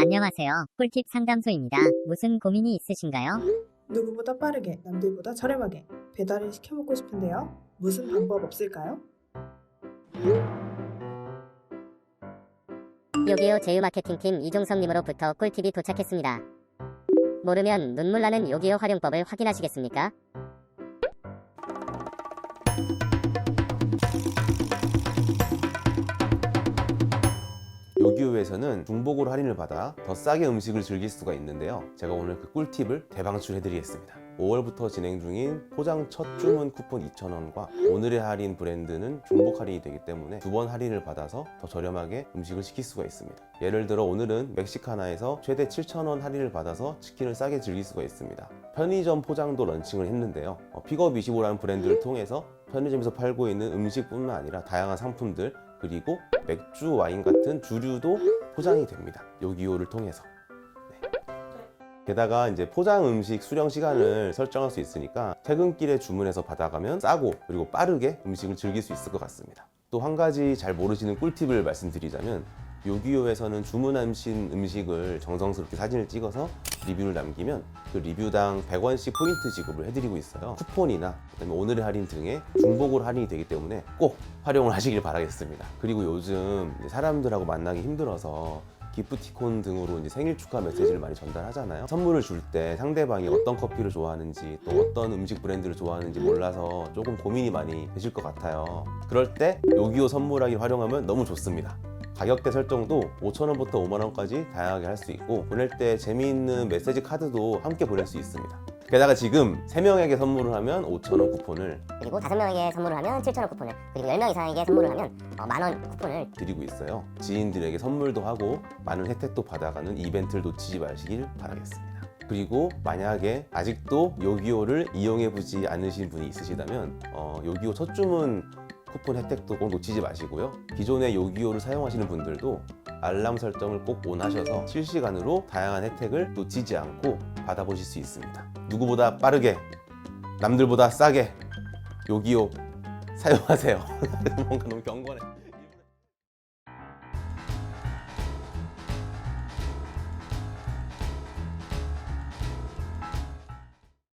안녕하세요. 꿀팁 상담소입니다. 무슨 고민이 있으신가요? 누구보다 빠르게, 남들보다 저렴하게 배달을 시켜 먹고 싶은데요. 무슨 방법 없을까요? 요기요 제휴 마케팅팀 이종섭님으로부터 꿀팁이 도착했습니다. 모르면 눈물 나는 요기요 활용법을 확인하시겠습니까? 요기요에서는 중복으로 할인을 받아 더 싸게 음식을 즐길 수가 있는데요. 제가 오늘 그 꿀팁을 대방출해드리겠습니다. 5월부터 진행 중인 포장 첫 주문 쿠폰 2,000원과 오늘의 할인 브랜드는 중복 할인이 되기 때문에 두 번 할인을 받아서 더 저렴하게 음식을 시킬 수가 있습니다. 예를 들어 오늘은 멕시카나에서 최대 7,000원 할인을 받아서 치킨을 싸게 즐길 수가 있습니다. 편의점 포장도 런칭을 했는데요. 어, 픽업25라는 브랜드를 통해서 편의점에서 팔고 있는 음식뿐만 아니라 다양한 상품들 그리고 맥주, 와인 같은 주류도 포장이 됩니다. 요기요를 통해서. 네. 게다가 이제 포장 음식 수령 시간을 설정할 수 있으니까 퇴근길에 주문해서 받아가면 싸고 그리고 빠르게 음식을 즐길 수 있을 것 같습니다. 또 한 가지 잘 모르시는 꿀팁을 말씀드리자면 요기요에서는 주문하신 음식을 정성스럽게 사진을 찍어서 리뷰를 남기면 그 리뷰당 100원씩 포인트 지급을 해드리고 있어요. 쿠폰이나 그다음에 오늘의 할인 등의 중복으로 할인이 되기 때문에 꼭 활용을 하시길 바라겠습니다. 그리고 요즘 사람들하고 만나기 힘들어서 기프티콘 등으로 이제 생일 축하 메시지를 많이 전달하잖아요. 선물을 줄 때 상대방이 어떤 커피를 좋아하는지 또 어떤 음식 브랜드를 좋아하는지 몰라서 조금 고민이 많이 되실 것 같아요. 그럴 때 요기요 선물하기 활용하면 너무 좋습니다. 가격대 설정도 5,000원부터 5만원까지 다양하게 할 수 있고 보낼 때 재미있는 메시지 카드도 함께 보낼 수 있습니다. 게다가 지금 3명에게 선물을 하면 5,000원 쿠폰을 그리고 5명에게 선물을 하면 7,000원 쿠폰을 그리고 10명 이상에게 선물을 하면 어, 만원 쿠폰을 드리고 있어요. 지인들에게 선물도 하고 많은 혜택도 받아가는 이벤트를 놓치지 마시길 바라겠습니다. 그리고 만약에 아직도 요기요를 이용해보지 않으신 분이 있으시다면 어, 요기요 첫 주문 쿠폰 혜택도 꼭 놓치지 마시고요. 기존의 요기요를 사용하시는 분들도 알람 설정을 꼭 온하셔서 실시간으로 다양한 혜택을 놓치지 않고 받아보실 수 있습니다. 누구보다 빠르게, 남들보다 싸게 요기요 사용하세요. 뭔가 너무 경건해.